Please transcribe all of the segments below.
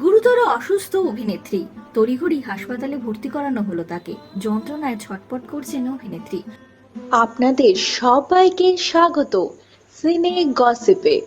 গুরুতর অসুস্থ অভিনেত্রী। তড়িঘড়ি হাসপাতালে ভর্তি করানো হলো তাকে। যন্ত্রণায় ছটপট করছেন অভিনেত্রী। আপনাদের সবাইকে স্বাগত। সিনে গসিপে।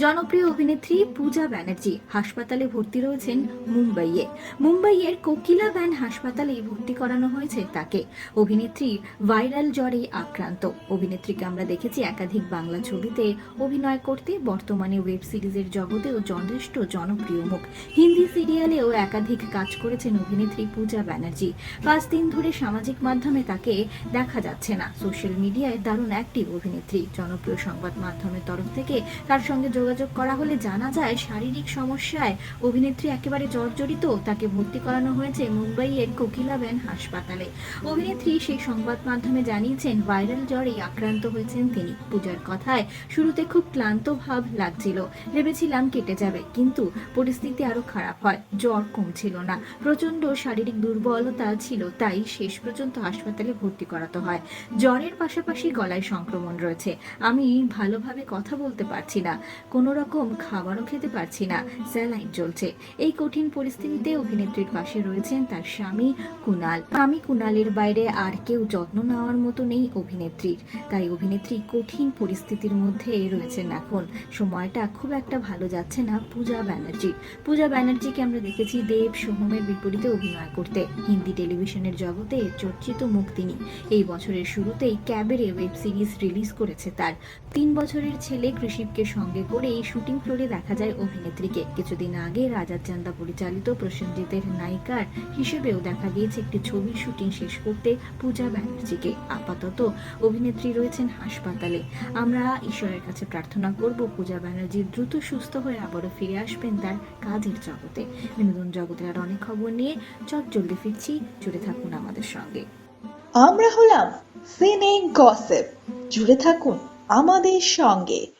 জনপ্রিয় অভিনেত্রী পূজা ব্যানার্জি হাসপাতালে ভর্তি রয়েছেন মুম্বাইয়ে। মুম্বাইয়ের কোকিলা ব্যান হাসপাতালে ভর্তি করানো হয়েছে তাকে। অভিনেত্রী ভাইরাল জ্বরে আক্রান্ত। অভিনেত্রীকে আমরা দেখেছি একাধিক বাংলা ছবিতে অভিনয় করতে। বর্তমানে ওয়েব সিরিজের জগতেও যথেষ্ট জনপ্রিয় মুখ। হিন্দি সিরিয়ালেও একাধিক কাজ করেছেন অভিনেত্রী পূজা ব্যানার্জি। পাঁচ দিন ধরে সামাজিক মাধ্যমে তাকে দেখা যাচ্ছে না। সোশ্যাল মিডিয়ায় দারুণ অ্যাক্টিভ অভিনেত্রী। জনপ্রিয় সংবাদ মাধ্যমের তরফ থেকে তার সঙ্গে যোগাযোগ করা হলে জানা যায়, শারীরিক সমস্যায় অভিনেত্রী একেবারে জর্জরিত। তাকে ভর্তি করানো হয়েছে মুম্বাইয়ের কোকিলাবেন হাসপাতালে। অভিনেত্রী সেই সংবাদ মাধ্যমে জানিয়েছেন, ভাইরাল জ্বরে আক্রান্ত হয়েছেন তিনি। পূজার কথায় শুরুতে খুব ক্লান্ত ভাব লাগছিল। ভেবেছিলাম কেটে যাবে, কিন্তু পরিস্থিতি আরও খারাপ হয়। জ্বর কমছিল না। প্রচণ্ড শারীরিক দুর্বলতা ছিল, তাই শেষ পর্যন্ত হাসপাতালে ভর্তি করাতে হয়। জ্বরের পাশাপাশি গলায় সংক্রমণ রয়েছে। আমি ভালোভাবে কথা বলতে পারছি না। কোনো রকম খাবারও খেতে পারছি না, স্যালাইন চলছে। এই কঠিন পরিস্থিতিতে অভিনেত্রীর পাশে রয়েছেন তার স্বামী কুনাল। আমি কুনালের বাইরে আর কেউ যত্ন নেওয়ার মতো নেই অভিনেত্রীর। তাই অভিনেত্রী কঠিন পরিস্থিতির মধ্যে রয়েছেন এখন। সময়টা খুব একটা ভালো যাচ্ছে না পূজা ব্যানার্জি। পূজা ব্যানার্জিকে আমরা দেখেছি দেব সোহমের বিপরীতে অভিনয় করতে। হিন্দি টেলিভিশনের জগতে চর্চিত মুখ তিনি। এই বছরের শুরুতেই ক্যাবেরে ওয়েব সিরিজ রিলিজ করেছে তার। তিন বছরের ছেলে কৃষিপকে সঙ্গে করে এই শুটিং ফ্লোরে দেখা যায় অভিনেত্রীকে। কিছুদিন আগে রাজার চান্দা পরিচালিত প্রসেনজিতের নায়িকার হিসেবেও দেখা গিয়েছে একটি ছবির শুটিং শেষ করতে পূজা ব্যানার্জিকে। আপাতত অভিনেত্রী রয়েছেন হাসপাতালে। আমরা ঈশ্বরের কাছে প্রার্থনা করব পূজা ব্যানার্জি দ্রুত সুস্থ হয়ে আবারও ফিরে আসবেন তার কাজের জগতে। বিনোদন জগতের আর অনেক খবর নিয়ে চট জলদি ফিরছি। জুড়ে থাকুন আমাদের সঙ্গে। আমরা হলাম সিনে গসিপ জুড়ে থাকুন আমাদের সঙ্গে।